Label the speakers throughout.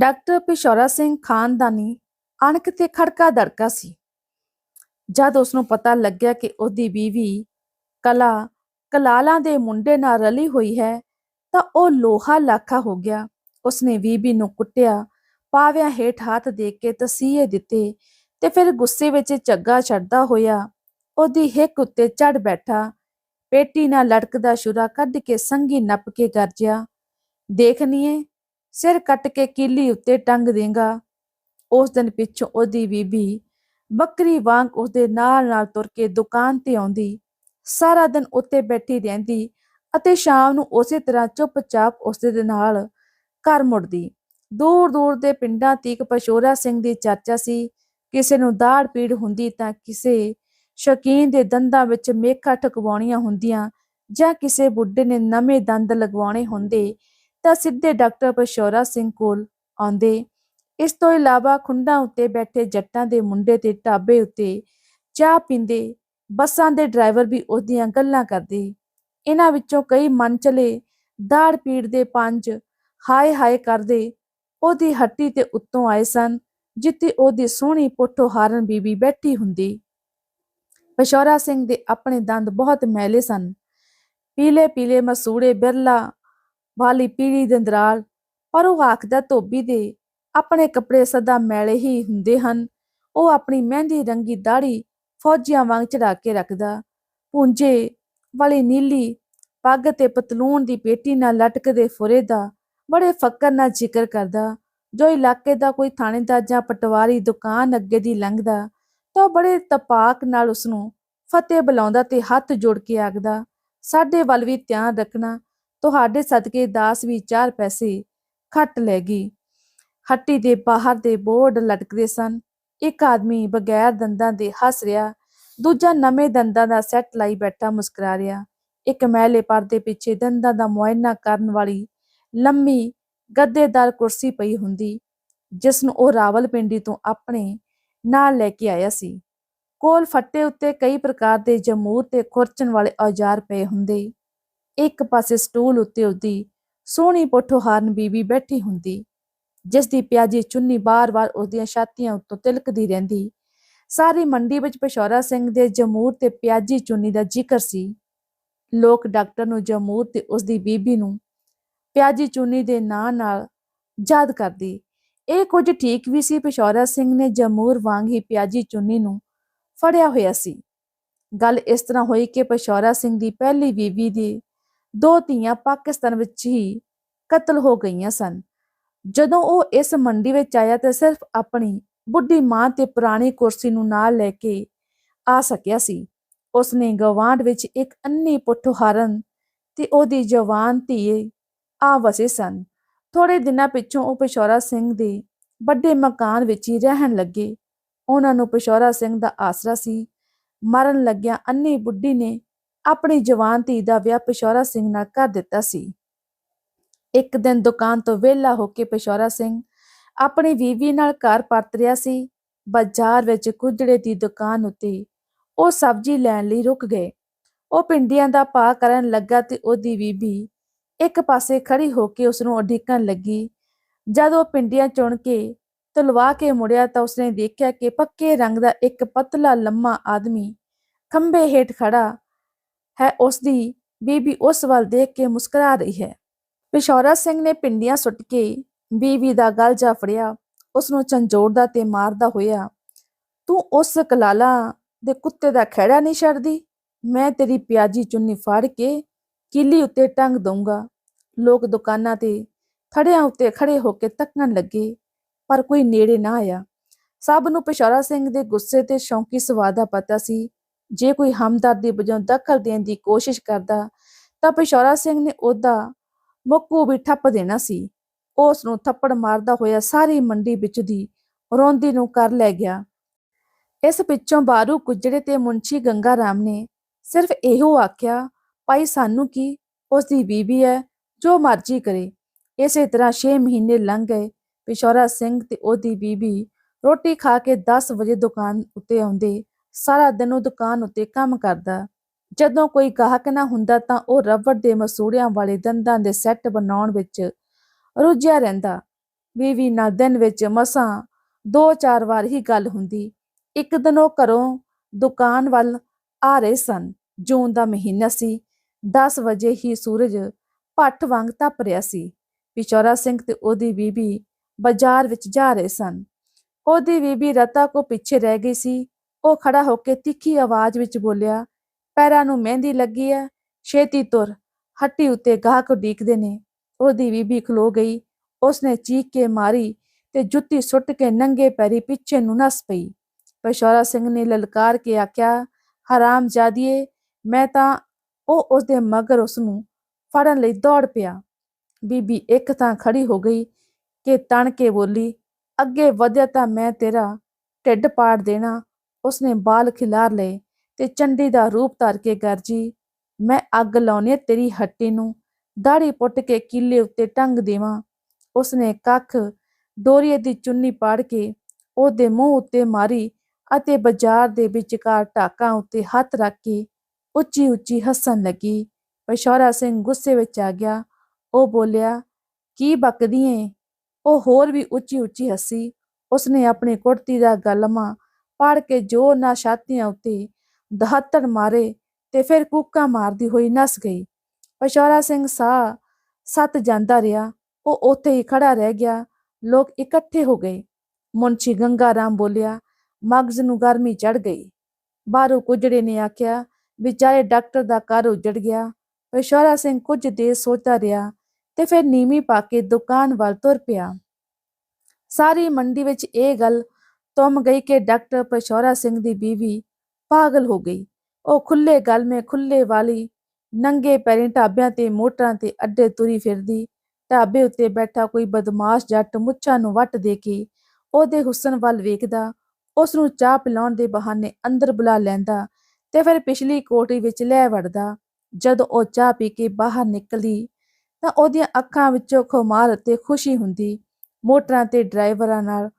Speaker 1: Doctor Pishaura Singh ਖਾਨਦਾਨੀ ਅਣਖ ਤੇ ਖੜਕਾ ਦੜਕਾ ਸੀ। ਜਦ ਉਸ ਨੂੰ ਪਤਾ ਲੱਗਿਆ ਕਿ ਉਹਦੀ ਬੀਵੀ ਕਲਾ, ਕਲਾਲਾਂ ਦੇ ਮੁੰਡੇ ਨਾਲ ਰਲੀ ਹੋਈ ਹੈ, ਤਾਂ ਉਹ ਲੋਹਾ ਲਾਖਾ ਹੋ ਗਿਆ। ਉਸਨੇ ਬੀਬੀ ਨੂੰ ਕੁੱਟਿਆ, ਪਾਵਿਆਂ ਹੇਠ ਹੱਥ ਦੇ ਕੇ ਤਸੀਹੇ ਦਿੱਤੇ ਤੇ ਫਿਰ ਗੁੱਸੇ ਵਿੱਚ ਝੱਗਾ ਛੱਡਦਾ ਹੋਇਆ। ਉਹਦੀ ਹਿੱਕ ਉੱਤੇ ਚੜ ਬੈਠਾ, ਪੇਟੀ ਨਾਲ ਲਟਕਦਾ ਸ਼ੁਰਾ ਕੱਢ ਕੇ ਸੰਗੀ ਨੱਪ ਕੇ ਗਰਜਿਆ ਦੇਖਨੀਏ ਸਿਰ ਕੱਟ ਕੇ ਕੀਲੀ ਉੱਤੇ ਟੰਗ ਦੇਗਾ। ਉਸ ਦਿਨ ਪਿੱਛੋਂ ਉਹਦੀ ਬੀਬੀ ਬੱਕਰੀ ਵਾਂਗ ਉਸਦੇ ਨਾਲ ਨਾਲ ਤੁਰ ਕੇ ਦੁਕਾਨ ਤੇ ਆਉਂਦੀ। ਸਾਰਾ ਦਿਨ ਉੱਤੇ ਬੈਠੀ ਰਹਿੰਦੀ ਅਤੇ ਸ਼ਾਮ ਨੂੰ ਉਸੇ ਤਰ੍ਹਾਂ ਚੁੱਪਚਾਪ ਉਸਦੇ ਦੇ ਨਾਲ ਘਰ ਮੁੜਦੀ। ਦੂਰ ਦੂਰ ਦੇ ਪਿੰਡਾਂ ਤੀਕ ਪਸ਼ੋਰਾ ਸਿੰਘ ਦੀ ਚਰਚਾ ਸੀ। ਕਿਸੇ ਨੂੰ ਦਾੜ ਪੀੜ ਹੁੰਦੀ ਤਾਂ ਕਿਸੇ ਸ਼ਕੀਨ ਦੇ ਦੰਦਾਂ ਵਿੱਚ ਮੇਖਾਂ ਠਕਵਾਉਣੀਆਂ ਹੁੰਦੀਆਂ ਜਾਂ ਕਿਸੇ ਬੁੱਢੇ ਨੇ ਨਵੇਂ ਦੰਦ ਲਗਵਾਉਣੇ ਹੁੰਦੇ ਤਾਂ ਸਿੱਧੇ ਡਾਕਟਰ ਪਸ਼ੌਰਾ ਸਿੰਘ ਕੋਲ ਆਉਂਦੇ। ਇਸ ਤੋਂ ਇਲਾਵਾ ਖੁੰਡਾਂ ਉੱਤੇ ਬੈਠੇ ਜੱਟਾਂ ਦੇ ਮੁੰਡੇ ਤੇ ਢਾਬੇ ਉੱਤੇ ਚਾਹ ਪੀਂਦੇ ਬੱਸਾਂ ਦੇ ਡਰਾਈਵਰ ਵੀ ਉਹਦੀਆਂ ਗੱਲਾਂ ਕਰਦੇ। ਇਹਨਾਂ ਵਿੱਚੋਂ ਕਈ ਮਨ ਚਲੇ ਦਾੜ ਪੀੜ ਦੇ ਪੰਜ ਹਾਏ ਹਾਏ ਕਰਦੇ ਉਹਦੀ ਹੱਟੀ ਤੇ ਉੱਤੋਂ ਆਏ ਸਨ, ਜਿੱਥੇ ਉਹਦੀ ਸੋਹਣੀ ਪੁੱਠੋ ਹਾਰਨ ਬੀਬੀ ਬੈਠੀ ਹੁੰਦੀ। ਪਸ਼ੌਰਾ ਸਿੰਘ ਦੇ ਆਪਣੇ ਦੰਦ ਬਹੁਤ ਮੈਲੇ ਸਨ। ਪੀਲੇ ਪੀਲੇ ਮਸੂੜੇ ਬਿਰਲਾ ਵਾਲੀ ਪੀੜੀ ਦੰਦਰਾਲ, ਪਰ ਉਹ ਆਖਦਾ ਧੋਬੀ ਦੇ ਆਪਣੇ ਕੱਪੜੇ ਸਦਾ ਮੈਲੇ ਹੀ ਹੁੰਦੇ ਹਨ। ਉਹ ਆਪਣੀ ਮਹਿੰਦੀ ਰੰਗੀ ਦਾੜੀ ਫੌਜੀਆਂ ਵਾਂਗ ਚੜਾ ਕੇ ਰੱਖਦਾ। ਪੁੰਜੇ ਵਾਲੀ ਨੀਲੀ ਪੱਗ ਤੇ ਪਤਲੂਨ ਦੀ ਪੇਟੀ ਨਾਲ ਲਟਕਦੇ ਫੁਰੇ ਦਾ ਬੜੇ ਫਕਰ ਨਾਲ ਜ਼ਿਕਰ ਕਰਦਾ। ਜੋ ਇਲਾਕੇ ਦਾ ਕੋਈ ਥਾਣੇਦਾਰ ਜਾਂ ਪਟਵਾਰੀ ਦੁਕਾਨ ਅੱਗੇ ਦੀ ਲੰਘਦਾ, ਤਾਂ ਉਹ ਬੜੇ ਤਪਾਕ ਨਾਲ ਉਸ ਨੂੰ ਫਤਿਹ ਬੁਲਾਉਂਦਾ ਤੇ ਹੱਥ ਜੋੜ ਕੇ ਆਖਦਾ, ਸਾਡੇ ਵੱਲ ਵੀ ਧਿਆਨ ਰੱਖਣਾ ਤੁਹਾਡੇ ਸਦਕੇ ਦਾਸ ਵੀ ਚਾਰ ਪੈਸੇ ਖੱਟ ਲੈ ਗਈ। ਹੱਟੀ ਦੇ ਬਾਹਰ ਦੇ ਬੋਰਡ ਲਟਕਦੇ ਸਨ। ਇੱਕ ਆਦਮੀ ਬਗੈਰ ਦੰਦਾਂ ਦੇ ਹੱਸ ਰਿਹਾ, ਦੂਜਾ ਨਵੇਂ ਦੰਦਾਂ ਦਾ ਸੈੱਟ ਲਾਈ ਬੈਠਾ ਮੁਸਕਰਾ ਰਿਹਾ। ਇੱਕ ਮਹਿਲੇ ਪਰਦੇ ਪਿੱਛੇ ਦੰਦਾਂ ਦਾ ਮੁਆਇਨਾ ਕਰਨ ਵਾਲੀ ਲੰਮੀ ਗੱਦੇਦਾਰ ਕੁਰਸੀ ਪਈ ਹੁੰਦੀ ਜਿਸ ਨੂੰ ਉਹ ਰਾਵਲਪਿੰਡੀ ਤੋਂ ਆਪਣੇ ਨਾਲ ਲੈ ਕੇ ਆਇਆ ਸੀ। ਕੋਲ ਫੱਟੇ ਉੱਤੇ ਕਈ ਪ੍ਰਕਾਰ ਦੇ ਜਮੂਰ ਤੇ ਖੁਰਚਣ ਵਾਲੇ ਔਜ਼ਾਰ ਪਏ ਹੁੰਦੇ। ਇੱਕ ਪਾਸੇ ਸਟੂਲ ਉੱਤੇ ਉਹਦੀ ਸੋਹਣੀ ਪੁੱਠੋ ਬੀਬੀ ਬੈਠੀ ਹੁੰਦੀ ਜਿਸ ਦੀ ਪਿਆਜੀ ਚੁੰਨੀ ਬਾਰ-ਬਾਰ ਉਹਦੀਆਂ ਛਾਤੀਆਂ ਉੱਤੋਂ ਤਿਲਕਦੀ ਰਹਿੰਦੀ। ਸਾਰੀ ਮੰਡੀ ਵਿੱਚ ਪਸ਼ੌਰਾ ਸਿੰਘ ਦੇ ਜਮੂਰ ਤੇ ਪਿਆਜੀ ਚੁੰਨੀ ਦਾ ਜ਼ਿਕਰ ਸੀ। ਲੋਕ ਡਾਕਟਰ ਨੂੰ ਜਮੂਰ ਤੇ ਉਸ ਦੀ ਬੀਬੀ ਨੂੰ ਪਿਆਜੀ ਚੁੰਨੀ ਦੇ ਨਾਂ ਨਾਲ ਯਾਦ ਕਰਦੀ। ਇਹ ਕੁਝ ਠੀਕ ਵੀ ਸੀ ਪਸ਼ੌਰਾ ਸਿੰਘ ਨੇ ਜਮੂਰ ਵਾਂਗ ਹੀ ਪਿਆਜੀ ਚੁੰਨੀ ਨੂੰ ਫੜਿਆ ਹੋਇਆ ਸੀ। ਗੱਲ ਇਸ ਤਰ੍ਹਾਂ ਹੋਈ ਕਿ ਪਸ਼ੌਰਾ ਸਿੰਘ ਦੀ ਪਹਿਲੀ ਬੀਬੀ ਦੀ ਦੋ ਧੀਆਂ ਪਾਕਿਸਤਾਨ ਵਿੱਚ ਹੀ ਕਤਲ ਹੋ ਗਈਆਂ ਸਨ। ਜਦੋਂ ਉਹ ਇਸ ਮੰਡੀ ਵਿੱਚ ਆਇਆ ਤਾਂ ਸਿਰਫ ਆਪਣੀ ਬੁੱਢੀ ਮਾਂ ਤੇ ਪੁਰਾਣੀ ਕੁਰਸੀ ਨੂੰ ਨਾਲ ਲੈ ਕੇ ਆ ਸਕਿਆ ਸੀ। ਉਸਨੇ ਗਵਾਂਢ ਵਿੱਚ ਇੱਕ ਅੰਨੀ ਪੁੱਠ ਹਾਰਨ ਤੇ ਉਹਦੀ ਜਵਾਨ ਧੀ ਆ ਵਸੇ ਸਨ। ਥੋੜੇ ਦਿਨਾਂ ਪਿੱਛੋਂ ਉਹ ਪਸ਼ੌਰਾ ਸਿੰਘ ਦੇ ਵੱਡੇ ਮਕਾਨ ਵਿੱਚ ਹੀ ਰਹਿਣ ਲੱਗੇ। ਉਹਨਾਂ ਨੂੰ ਪਸ਼ੌਰਾ ਸਿੰਘ ਦਾ ਆਸਰਾ ਸੀ। ਮਰਨ ਲੱਗਿਆ ਅੰਨੀ ਬੁੱਢੀ ਨੇ ਆਪਣੀ ਜਵਾਨ ਧੀ ਦਾ ਵਿਆਹ ਪਸ਼ੌਰਾ ਸਿੰਘ ਨਾਲ ਕਰ ਦਿੱਤਾ ਸੀ। ਇੱਕ ਦਿਨ ਦੁਕਾਨ ਤੋਂ ਵਿਹਲਾ ਹੋ ਕੇ ਪਸ਼ੌਰਾ ਸਿੰਘ ਆਪਣੀ ਬੀਵੀ ਨਾਲ ਘਰ ਪਰਤ ਰਿਹਾ ਸੀ। ਬਾਜ਼ਾਰ ਵਿੱਚ ਕੁਜੜੇ ਦੀ ਦੁਕਾਨ ਉੱਤੇ ਉਹ ਸਬਜ਼ੀ ਲੈਣ ਲਈ ਰੁਕ ਗਏ। ਉਹ ਪਿੰਡੀਆਂ ਦਾ ਪਾ ਕਰਨ ਲੱਗਾ ਤੇ ਉਹਦੀ ਬੀਬੀ ਇੱਕ ਪਾਸੇ ਖੜੀ ਹੋ ਕੇ ਉਸ ਨੂੰ ਉਡੀਕਣ ਲੱਗੀ। ਜਦ ਉਹ ਪਿੰਡੀਆਂ ਚੁਣ ਕੇ ਤਲਵਾ ਕੇ ਮੁੜਿਆ ਤਾਂ ਉਸਨੇ ਦੇਖਿਆ ਕਿ ਪੱਕੇ ਰੰਗ ਦਾ ਇੱਕ ਪਤਲਾ ਲੰਮਾ ਆਦਮੀ ਖੰਬੇ ਹੇਠ ਖੜਾ ਹੈ, ਉਸਦੀ ਬੀਬੀ ਉਸ ਵੱਲ ਦੇਖ ਕੇ ਮੁਸਕਰਾ ਰਹੀ ਹੈ। ਪਿਸ਼ੌਰਾ ਸਿੰਘ ਨੇ ਪਿੰਡੀਆਂ ਸੁੱਟ ਕੇ ਬੀਵੀ ਦਾ ਗਲ ਜਾ ਫੜਿਆ ਉਸ ਨੂੰ ਝੰਜੋੜਦਾ ਤੇ ਮਾਰਦਾ ਹੋਇਆ, ਤੂੰ ਉਸ ਕਲਾਲਾ ਦੇ ਕੁੱਤੇ ਦਾ ਖਹਿੜਾ ਨਹੀਂ ਛੱਡਦੀ? ਮੈਂ ਤੇਰੀ ਪਿਆਜੀ ਚੁੰਨੀ ਫੜ ਕੇ ਕੀਲੀ ਉੱਤੇ ਟੰਗ ਦਊਂਗਾ। ਲੋਕ ਦੁਕਾਨਾਂ ਤੇ ਥੜਿਆਂ ਉੱਤੇ ਖੜੇ ਹੋ ਕੇ ਤੱਕਣ ਲੱਗੇ, ਪਰ ਕੋਈ ਨੇੜੇ ਨਾ ਆਇਆ। ਸਭ ਨੂੰ ਪਿਸ਼ੌਰਾ ਸਿੰਘ ਦੇ ਗੁੱਸੇ ਤੇ ਸ਼ੌਂਕੀ ਸਵਾਦ ਦਾ ਪਤਾ ਸੀ ਜੇ ਕੋਈ ਹਮਦਰਦੀ ਵਜੋਂ ਦਖਲ ਦੇਣ ਦੀ ਕੋਸ਼ਿਸ਼ ਕਰਦਾ, ਤਾਂ ਪਿਸ਼ੌਰਾ ਸਿੰਘ ਨੇ ਉਹਦਾ ਮੁੱਕੂ ਵੀ ਠੱਪ ਦੇਣਾ ਸੀ। ਉਸ ਨੂੰ ਥੱਪੜ ਮਾਰਦਾ ਹੋਇਆ ਸਾਰੀ ਮੰਡੀ ਵਿੱਚ ਦੀ ਰੋਂਦੀ ਨੂੰ ਕਰ ਲੈ ਗਿਆ। ਇਸ ਪਿੱਛੋਂ ਬਾਰੂ ਕੁਜੜੇ ਤੇ ਮੁੰਸ਼ੀ ਗੰਗਾ ਰਾਮ ਨੇ ਸਿਰਫ ਇਹੋ ਆਖਿਆ, ਭਾਈ ਸਾਨੂੰ ਕੀ? ਉਸ ਦੀ ਬੀਬੀ ਹੈ, ਜੋ ਮਰਜ਼ੀ ਕਰੇ। ਇਸੇ ਤਰ੍ਹਾਂ 6 ਮਹੀਨੇ ਲੰਘ ਗਏ, ਪਿਸ਼ੌਰਾ ਸਿੰਘ ਤੇ ਉਹਦੀ ਬੀਬੀ ਰੋਟੀ ਖਾ ਕੇ 10 ਵਜੇ ਦੁਕਾਨ ਉੱਤੇ ਆਉਂਦੇ ਸਾਰਾ ਦਿਨ ਉਹ ਦੁਕਾਨ ਉੱਤੇ ਕੰਮ ਕਰਦਾ। ਜਦੋਂ ਕੋਈ ਗਾਹਕ ਨਾ ਹੁੰਦਾ ਤਾਂ ਉਹ ਰਬੜ ਦੇ ਮਸੂੜਿਆਂ ਵਾਲੇ ਦੰਦਾਂ ਦੇ ਸੈੱਟ ਬਣਾਉਣ ਵਿੱਚ ਰੁੱਝਿਆ ਰਹਿੰਦਾ। ਬੀਵੀ ਨਾਲ ਦਿਨ ਵਿੱਚ ਮਸਾਂ ਦੋ ਚਾਰ ਵਾਰ ਹੀ ਗੱਲ ਹੁੰਦੀ। ਇੱਕ ਦਿਨ ਉਹ ਘਰੋਂ ਦੁਕਾਨ ਵੱਲ ਆ ਰਹੇ ਸਨ। ਜੂਨ ਦਾ ਮਹੀਨਾ ਸੀ। 10 ਵਜੇ ਹੀ ਸੂਰਜ ਭੱਠ ਵਾਂਗ ਤਪ ਰਿਹਾ ਸੀ। ਪਿਚੌਰਾ ਸਿੰਘ ਤੇ ਉਹਦੀ ਬੀਬੀ ਬਾਜ਼ਾਰ ਵਿੱਚ ਜਾ ਰਹੇ ਸਨ। ਉਹਦੀ ਬੀਬੀ ਰਤਾ ਕੋ ਪਿੱਛੇ ਰਹਿ ਗਈ ਸੀ। ਉਹ ਖੜਾ ਹੋ ਕੇ ਤਿੱਖੀ ਆਵਾਜ਼ ਵਿੱਚ ਬੋਲਿਆ, ਪੈਰਾਂ ਨੂੰ ਮਹਿੰਦੀ ਲੱਗੀ ਹੈ ਛੇਤੀ ਤੁਰ। ਹੱਟੀ ਉੱਤੇ ਗਾਹਕ ਉਡੀਕਦੇ ਨੇ। ਉਹਦੀ ਬੀਬੀ ਖਲੋ ਗਈ। ਉਸਨੇ ਚੀਕ ਕੇ ਮਾਰੀ ਤੇ ਜੁੱਤੀ ਸੁੱਟ ਕੇ ਨੰਗੇ ਪੈਰੀ ਪਿੱਛੇ ਨੂੰ ਨਸ ਪਈ। ਪਸ਼ੌਰਾ ਸਿੰਘ ਨੇ ਲਲਕਾਰ ਕੇ ਆਖਿਆ, ਹਰਾਮ ਜਾਦੀਏ, ਮੈਂ ਤਾਂ ਉਹ ਉਸਦੇ ਮਗਰ ਉਸਨੂੰ ਫੜਨ ਲਈ ਦੌੜ ਪਿਆ। ਬੀਬੀ ਇੱਕ ਤਾਂ ਖੜੀ ਹੋ ਗਈ ਕਿ ਤਣ ਕੇ ਬੋਲੀ, ਅੱਗੇ ਵਧਿਆ ਤਾਂ ਮੈਂ ਤੇਰਾ ਢਿੱਡ ਪਾੜ ਦੇਣਾ। ਉਸਨੇ ਬਾਲ ਖਿਲਾਰ ਲਏ ਤੇ ਚੰਡੀ ਦਾ ਰੂਪ ਧਰ ਕੇ ਗਰਜੀ ਮੈਂ ਅੱਗ ਲਾਉਣੀ ਤੇਰੀ ਹੱਟੀ ਨੂੰ ਦਾੜੀ ਪੁੱਟ ਕੇ ਕਿੱਲੇ ਉੱਤੇ ਟੰਗ ਦੇਵਾਂ। ਉਸਨੇ ਕੱਖ ਡੋਰੀਏ ਦੀ ਚੁੰਨੀ ਪਾੜ ਕੇ ਉਹਦੇ ਮੂੰਹ ਉੱਤੇ ਮਾਰੀ ਅਤੇ ਬਾਜ਼ਾਰ ਦੇ ਵਿਚਕਾਰ ਢਾਕਾਂ ਉੱਤੇ ਹੱਥ ਰੱਖ ਕੇ ਉੱਚੀ ਉੱਚੀ ਹੱਸਣ ਲੱਗੀ। ਪਸ਼ੌਰਾ ਸਿੰਘ ਗੁੱਸੇ ਵਿੱਚ ਆ ਗਿਆ। ਉਹ ਬੋਲਿਆ, ਕੀ ਬਕਦੀ ਏ? ਉਹ ਹੋਰ ਵੀ ਉੱਚੀ ਉੱਚੀ ਹੱਸੀ। ਉਸਨੇ ਆਪਣੀ ਕੁੜਤੀ ਦਾ ਗਲਮਾ ਪਾੜ ਕੇ ਜ਼ੋਰ ਨਾਲ ਛਾਤੀਆਂ ਉੱਤੇ ਦਹੱਤੜ ਮਾਰੇ ਤੇ ਫਿਰ ਕੂਕਾ ਮਾਰਦੀ ਹੋਈ ਨਸ ਗਈ। ਪਸ਼ੌਰਾ ਸਿੰਘ ਸਾਹ ਸੱਤ ਜਾਂਦਾ ਰਿਹਾ, ਉਹ ਉੱਥੇ ਹੀ ਖੜਾ ਰਹਿ ਗਿਆ, ਲੋਕ ਇਕੱਠੇ ਹੋ ਗਏ। ਮੁੰਸ਼ੀ ਗੰਗਾ ਰਾਮ ਬੋਲਿਆ, ਮਗਜ਼ ਨੂੰ ਗਰਮੀ ਚੜ ਗਈ। ਬਾਹਰੋਂ ਕੁਜੜੇ ਨੇ ਆਖਿਆ, ਵਿਚਾਰੇ ਡਾਕਟਰ ਦਾ ਘਰ ਉਜੜ ਗਿਆ। ਪਸ਼ੌਰਾ ਸਿੰਘ ਕੁਝ ਦੇਰ ਸੋਚਦਾ ਰਿਹਾ ਤੇ ਫਿਰ ਨੀਵੀਂ ਪਾ ਕੇ ਦੁਕਾਨ ਵੱਲ ਤੁਰ ਪਿਆ। ਸਾਰੀ ਮੰਡੀ ਵਿੱਚ ਇਹ ਗੱਲ ਤੁਮ ਗਈ ਕਿ ਡਾਕਟਰ ਪਸ਼ੌਰਾ ਸਿੰਘ ਦੀ ਬੀਵੀ ਪਾਗਲ ਹੋ ਗਈ। ਉਹ ਖੁੱਲੇ ਗਲ ਮੇ ਖੁੱਲੇ ਵਾਲੀ ਨੰਗੇ ਪੈਰੀਂ ਢਾਬਿਆਂ ਤੇ ਮੋਟਰਾਂ ਤੇ ਅੱਡੇ ਤੁਰੀ ਫਿਰਦੀ। ਢਾਬੇ ਉੱਤੇ ਬੈਠਾ ਕੋਈ ਬਦਮਾਸ਼ ਜੱਟ ਮੁੱਛਾਂ ਨੂੰ ਵੱਟ ਦੇ ਕੇ ਉਹਦੇ ਹੁਸਨ ਵੱਲ ਵੇਖਦਾ। ਉਸ ਨੂੰ ਚਾਹ ਪਿਲਾਉਣ ਦੇ ਬਹਾਨੇ ਅੰਦਰ ਬੁਲਾ ਲੈਂਦਾ ਤੇ ਫਿਰ ਪਿਛਲੀ ਕੋਠੀ ਵਿੱਚ ਲੈ ਵੜਦਾ। ਜਦੋਂ ਉਹ ਚਾਹ ਪੀ ਕੇ ਬਾਹਰ ਨਿਕਲਦੀ ਤਾਂ ਉਹਦੀਆਂ ਅੱਖਾਂ ਵਿੱਚੋਂ ਖੁਮਾਰ ਤੇ ਖੁਸ਼ੀ ਹੁੰਦੀ। ਮੋਟਰਾਂ ਤੇ ਡਰਾਈਵਰਾਂ ਨਾਲ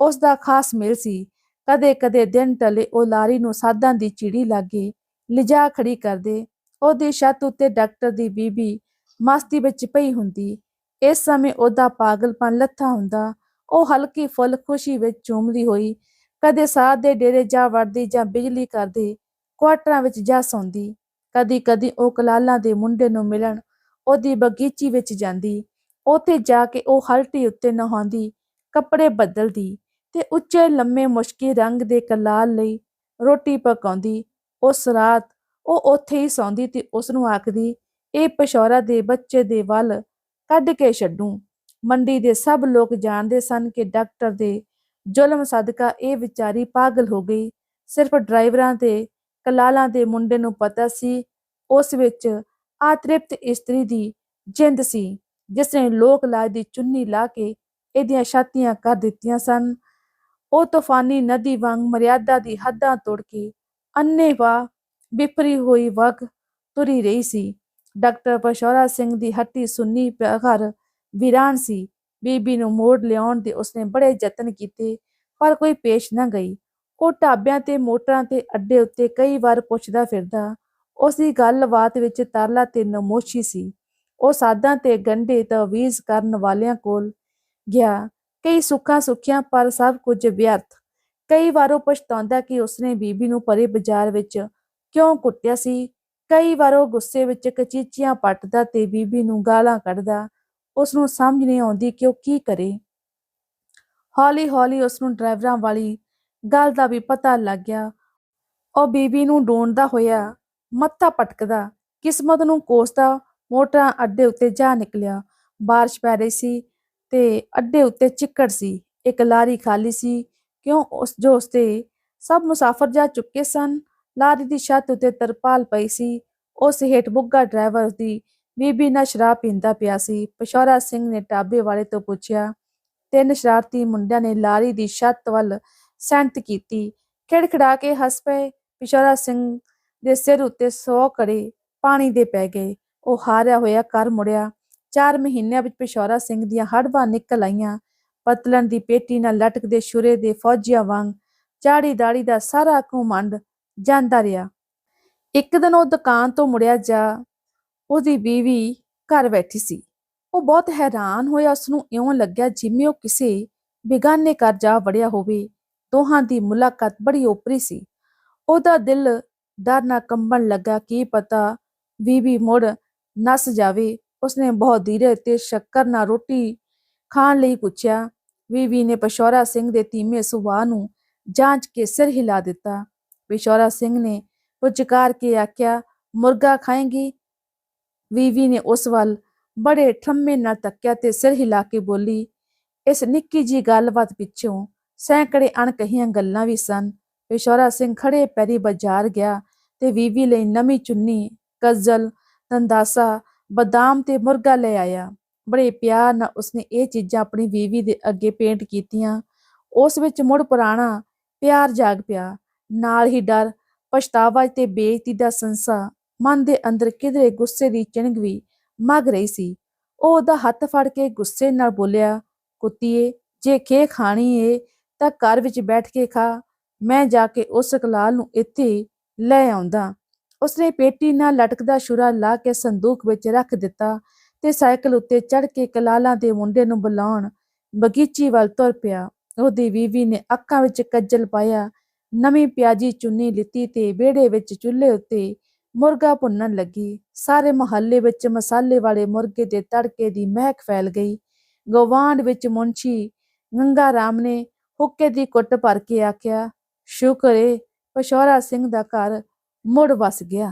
Speaker 1: ਉਸ ਦਾ ਖਾਸ ਮਿਲ ਸੀ। ਕਦੇ-ਕਦੇ ਦਿਨ ਟਲੇ ਉਹ ਲਾਰੀ ਨੂੰ ਸਾਧਾਂ ਦੀ ਚਿੜੀ ਲਾਗੇ ਲਿਜਾ ਖੜੀ ਕਰਦੇ। ਉਹਦੀ ਛੱਤ ਉੱਤੇ ਡਾਕਟਰ ਦੀ ਬੀਬੀ ਮਸਤੀ ਵਿੱਚ ਪਈ ਹੁੰਦੀ। ਇਸ ਸਮੇਂ ਉਹਦਾ ਪਾਗਲਪਨ ਲੱਥਾ ਹੁੰਦਾ। ਉਹ ਹਲਕੀ ਫੁੱਲ ਖੁਸ਼ੀ ਵਿੱਚ ਝੂਮਦੀ ਹੋਈ ਕਦੇ ਸਾਧ ਦੇ ਡੇਰੇ ਜਾ ਵੜਦੀ ਜਾਂ ਬਿਜਲੀ ਕਰਦੇ ਕੁਆਟਰਾਂ ਵਿੱਚ ਜਾ ਸੌਂਦੀ। ਕਦੀ-ਕਦੀ ਉਹ ਕਲਾਲਾਂ ਦੇ ਮੁੰਡੇ ਨੂੰ ਮਿਲਣ ਉਹਦੀ ਬਗੀਚੀ ਵਿੱਚ ਜਾਂਦੀ। ਉੱਥੇ ਜਾ ਕੇ ਉਹ ਹਲਟੀ ਉੱਤੇ ਨਹਾਉਂਦੀ, ਕੱਪੜੇ ਬਦਲਦੀ। ਤੇ ਉੱਚੇ ਲੰਮੇ ਮੁਸ਼ਕੀ ਰੰਗ ਦੇ ਕਲਾਲ ਲਈ ਰੋਟੀ ਪਕਾਉਂਦੀ। ਉਸ ਰਾਤ ਉਹ ਉੱਥੇ ਹੀ ਸੌਂਦੀ ਤੇ ਉਸ ਨੂੰ ਆਖਦੀ, ਇਹ ਪਸ਼ੌਰਾ ਦੇ ਬੱਚੇ ਦੇ ਵੱਲ ਕੱਢ ਕੇ ਛੱਡੂ। ਮੰਡੀ ਦੇ ਸਭ ਲੋਕ ਜਾਣਦੇ ਸਨ ਕਿ ਡਾਕਟਰ ਦੇ ਜ਼ੁਲਮ ਸਦਕਾ ਇਹ ਵਿਚਾਰੀ ਪਾਗਲ ਹੋ ਗਈ। ਸਿਰਫ ਡਰਾਈਵਰਾਂ ਤੇ ਕਲਾਲਾਂ ਦੇ ਮੁੰਡੇ ਨੂੰ ਪਤਾ ਸੀ। ਉਸ ਵਿੱਚ ਆਤ੍ਰਿਪਤ ਇਸਤਰੀ ਦੀ ਜਿੰਦ ਸੀ, ਜਿਸ ਨੇ ਲੋਕ ਲਾਜ ਦੀ ਚੁੰਨੀ ਲਾ ਕੇ ਇਹਦੀਆਂ ਛਾਤੀਆਂ ਕਰ ਦਿੱਤੀਆਂ ਸਨ। ਉਹ ਤੂਫਾਨੀ ਨਦੀ ਵਾਂਗ ਮਰਿਆਦਾ ਦੀ ਹੱਦਾਂ ਤੋੜ ਕੇ ਅੰਨੇਵਾਹ ਬਿਪਰੀ ਹੋਈ ਵਗ ਤੁਰੀ ਰਹੀ ਸੀ। ਡਾਕਟਰ ਪਸ਼ੌਰਾ ਸਿੰਘ ਦੀ ਹੱਟੀ ਸੁੰਨੀ ਪਿਆ ਘਰ ਵੀਰਾਨ ਸੀ। ਬੀਬੀ ਨੂੰ ਮੋੜ ਲਿਆਉਣ ਦੇ ਉਸਨੇ ਬੜੇ ਯਤਨ ਕੀਤੇ, ਪਰ ਕੋਈ ਪੇਸ਼ ਨਾ ਗਈ। ਉਹ ਢਾਬਿਆਂ ਤੇ ਮੋਟਰਾਂ ਤੇ ਅੱਡੇ ਉੱਤੇ ਕਈ ਵਾਰ ਪੁੱਛਦਾ ਫਿਰਦਾ ਉਸ ਦੀ ਗੱਲਬਾਤ ਵਿੱਚ ਤਰਲਾ ਤੇ ਨਮੋਸ਼ੀ ਸੀ। ਉਹ ਸਾਦਾਂ ਤੇ ਗੰਢੇ ਤਵੀਜ਼ ਕਰਨ ਵਾਲਿਆਂ ਕੋਲ ਗਿਆ। ਕਈ ਸੁੱਖਾਂ ਸੁੱਖੀਆਂ ਪਰ ਸਭ ਕੁਝ ਵਿਅਰਥ। ਕਈ ਵਾਰ ਉਹ ਪਛਤਾਉਂਦਾ ਕਿ ਉਸਨੇ ਬੀਬੀ ਨੂੰ ਪਰੇ ਬਾਜ਼ਾਰ ਵਿੱਚ ਕਿਉਂ ਕੁੱਟਿਆ ਸੀ। ਕਈ ਵਾਰ ਉਹ ਗੁੱਸੇ ਵਿੱਚ ਕਚੀਚੀਆਂ ਪੱਟਦਾ ਤੇ ਬੀਬੀ ਨੂੰ ਗਾਲਾਂ ਕੱਢਦਾ। ਉਸ ਨੂੰ ਸਮਝ ਨਹੀਂ ਆਉਂਦੀ ਕਿ ਉਹ ਕੀ ਕਰੇ। ਹੌਲੀ ਹੌਲੀ ਉਸ ਨੂੰ ਡਰਾਈਵਰਾਂ ਵਾਲੀ ਗੱਲ ਦਾ ਵੀ ਪਤਾ ਲੱਗ ਗਿਆ। ਉਹ ਬੀਬੀ ਨੂੰ ਢੂੰਡਦਾ ਹੋਇਆ ਮੱਥਾ ਪਟਕਦਾ ਕਿਸਮਤ ਨੂੰ ਕੋਸਦਾ ਮੋਟਰਾਂ ਅੱਡੇ ਉੱਤੇ ਜਾ ਨਿਕਲਿਆ। ਬਾਰਿਸ਼ ਪੈ ਰਹੀ ਸੀ। ਤੇ ਅੱਡੇ ਉੱਤੇ ਚਿੱਕੜ ਸੀ, ਇੱਕ ਲਾਰੀ ਖਾਲੀ ਸੀ, ਕਿਉਂ ਉਸ, ਜੋ ਉਸਤੇ ਸਭ ਮੁਸਾਫਰ ਜਾ ਚੁੱਕੇ ਸਨ, ਲਾਰੀ ਦੀ ਛੱਤ ਉੱਤੇ ਤਰਪਾਲ ਪਈ ਸੀ, ਉਸ ਹੇਠ ਬੁੱਗਾ ਡਰਾਈਵਰ ਦੀ ਬੀਬੀ ਨਾਲ ਸ਼ਰਾਬ ਪੀਂਦਾ ਪਿਆ ਸੀ ਪਸ਼ੌਰਾ ਸਿੰਘ ਨੇ ਟਾਬੇ ਵਾਲੇ ਤੋਂ ਪੁੱਛਿਆ, ਤਿੰਨ ਸ਼ਰਾਰਤੀ ਮੁੰਡਿਆਂ ਨੇ ਲਾਰੀ ਦੀ ਛੱਤ ਵੱਲ ਸੈਂਟ ਕੀਤੀ, ਖਿੜਖੜਾ ਕੇ ਹੱਸ ਪਏ ਪਸ਼ੌਰਾ ਸਿੰਘ ਦੇ ਸਿਰ ਉੱਤੇ ਸੌ ਕੜੇ ਪਾਣੀ ਦੇ ਪੈ ਗਏ, ਉਹ ਹਾਰਿਆ ਹੋਇਆ ਕਰ ਮੁੜਿਆ ਚਾਰ ਮਹੀਨਿਆਂ ਵਿੱਚ ਪਸ਼ੌਰਾ ਸਿੰਘ ਦੀਆਂ ਹੜਬਾਂ ਨਿਕਲ ਆਈਆਂ। ਪਤਲਣ ਦੀ ਪੇਟੀ ਨਾਲ ਲਟਕਦੇ ਸ਼ੁਰੇ ਦੇ ਫੌਜੀਆਂ ਵਾਂਗ ਚਾੜੀ ਦਾੜੀ ਦਾ ਸਾਰਾ ਘੁਮੰਡ ਜਾਂਦਾ ਰਿਹਾ। ਇੱਕ ਦਿਨ ਉਹ ਦੁਕਾਨ ਤੋਂ ਮੁੜਿਆ ਜਾ, ਉਹਦੀ ਬੀਵੀ ਘਰ ਬੈਠੀ ਸੀ। ਉਹ ਬਹੁਤ ਹੈਰਾਨ ਹੋਇਆ ਉਸ ਨੂੰ ਇਉਂ ਲੱਗਿਆ ਜਿਵੇਂ ਉਹ ਕਿਸੇ ਬੇਗਾਨੇ ਘਰ ਜਾ ਵੜਿਆ ਹੋਵੇ। ਦੋਹਾਂ ਦੀ ਮੁਲਾਕਾਤ ਬੜੀ ਓਪਰੀ ਸੀ। ਉਹਦਾ ਦਿਲ ਡਰ ਨਾਲ ਕੰਬਣ ਲੱਗਾ, ਕੀ ਪਤਾ ਬੀਬੀ ਮੁੜ ਨਸ ਜਾਵੇ। ਉਸਨੇ ਬਹੁਤ ਧੀਰੇ ਤੇ ਸ਼ੱਕਰ ਨਾਲ ਰੋਟੀ ਖਾਣ ਲਈ ਪੁੱਛਿਆ ਬੀਬੀ ਨੇ ਪਸ਼ੌਰਾ ਸਿੰਘ ਦੇ ਧੀਮੇ ਸੁਭਾਅ ਨੂੰ ਜਾਂਚ ਕੇ ਸਿਰ ਹਿਲਾ ਦਿੱਤਾ। ਪਸ਼ੌਰਾ ਸਿੰਘ ਨੇ ਪੁਚਕਾਰ ਕੇ ਆਖਿਆ, ਮੁਰਗਾ ਖਾਏਗੀ? ਬੀਬੀ ਨੇ ਉਸ ਵੱਲ ਬੜੇ ਠੰਮੇ ਨਾਲ ਤੱਕਿਆ ਤੇ ਸਿਰ ਹਿਲਾ ਕੇ ਬੋਲੀ, ਇਸ ਨਿੱਕੀ ਜੀ ਗੱਲਬਾਤ ਪਿੱਛੋਂ ਸੈਂਕੜੇ ਅਣਕਹੀਆਂ ਗੱਲਾਂ ਵੀ ਸਨ। ਪੇਸ਼ੌਰਾ ਸਿੰਘ ਖੜੇ ਪੈਰੀ ਬਾਜ਼ਾਰ ਗਿਆ ਤੇ ਵੀਵੀ ਲਈ ਨਵੀਂ ਚੁੰਨੀ, ਕਜ਼ਲ, ਤੰਦਾਸਾ ਬਦਾਮ ਤੇ ਮੁਰਗਾ ਲੈ ਆਇਆ। ਬੜੇ ਪਿਆਰ ਨਾਲ ਉਸਨੇ ਇਹ ਚੀਜ਼ਾਂ ਆਪਣੀ ਬੀਵੀ ਦੇ ਅੱਗੇ ਪੇਂਟ ਕੀਤੀਆਂ। ਉਸ ਵਿੱਚ ਮੁੜ ਪੁਰਾਣਾ ਪਿਆਰ ਜਾਗ ਪਿਆ। ਨਾਲ ਹੀ ਡਰ, ਪਛਤਾਵਾ ਤੇ ਬੇਇੱਜ਼ਤੀ ਦਾ ਸੰਸਾ ਮਨ ਦੇ ਅੰਦਰ ਕਿਧਰੇ ਗੁੱਸੇ ਦੀ ਚਿਣਗ ਵੀ ਮਗ ਰਹੀ ਸੀ। ਉਹ ਉਹਦਾ ਹੱਥ ਫੜ ਕੇ ਗੁੱਸੇ ਨਾਲ ਬੋਲਿਆ, ਕੁੱਤੀਏ, ਜੇ ਖੇ ਖਾਣੀ ਏ ਤਾਂ ਘਰ ਵਿੱਚ ਬੈਠ ਕੇ ਖਾ। ਮੈਂ ਜਾ ਕੇ ਉਸ ਕਲਾਲ ਨੂੰ ਇੱਥੇ ਲੈ ਆਉਂਦਾ। ਉਸਨੇ ਪੇਟੀ ਨਾਲ ਲਟਕਦਾ ਸ਼ੁਰਾ ਲਾ ਕੇ ਸੰਦੂਕ ਵਿੱਚ ਰੱਖ ਦਿੱਤਾ ਤੇ ਸਾਈਕਲ ਉੱਤੇ ਚੜ ਕੇ ਕਲਾਲਾਂ ਦੇ ਮੁੰਡੇ ਨੂੰ ਬੁਲਾਉਣ ਬਗੀਚੀ ਵੱਲ ਤੁਰ ਪਿਆ। ਉਹਦੀ ਬੀਵੀ ਨੇ ਅੱਖਾਂ ਵਿੱਚ ਕੱਜਲ ਪਾਇਆ, ਨਵੀਂ ਪਿਆਜੀ ਚੁੰਨੀ ਲਿੱਤੀ ਤੇ ਵਿਹੜੇ ਵਿੱਚ ਚੁੱਲ੍ਹੇ ਉੱਤੇ ਮੁਰਗਾ ਭੁੰਨਣ ਲੱਗੀ। ਸਾਰੇ ਮੁਹੱਲੇ ਵਿੱਚ ਮਸਾਲੇ ਵਾਲੇ ਮੁਰਗੇ ਦੇ ਤੜਕੇ ਦੀ ਮਹਿਕ ਫੈਲ ਗਈ। ਗਵਾਂਢ ਵਿੱਚ ਮੁੰਸ਼ੀ ਗੰਗਾ ਰਾਮ ਨੇ ਹੁੱਕੇ ਦੀ ਕੁੱਟ ਭਰ ਕੇ ਆਖਿਆ, ਸ਼ੁਕਰ ਏ, ਪਸ਼ੌਰਾ ਸਿੰਘ ਦਾ ਘਰ ਮੁੜ ਵਸ ਗਿਆ।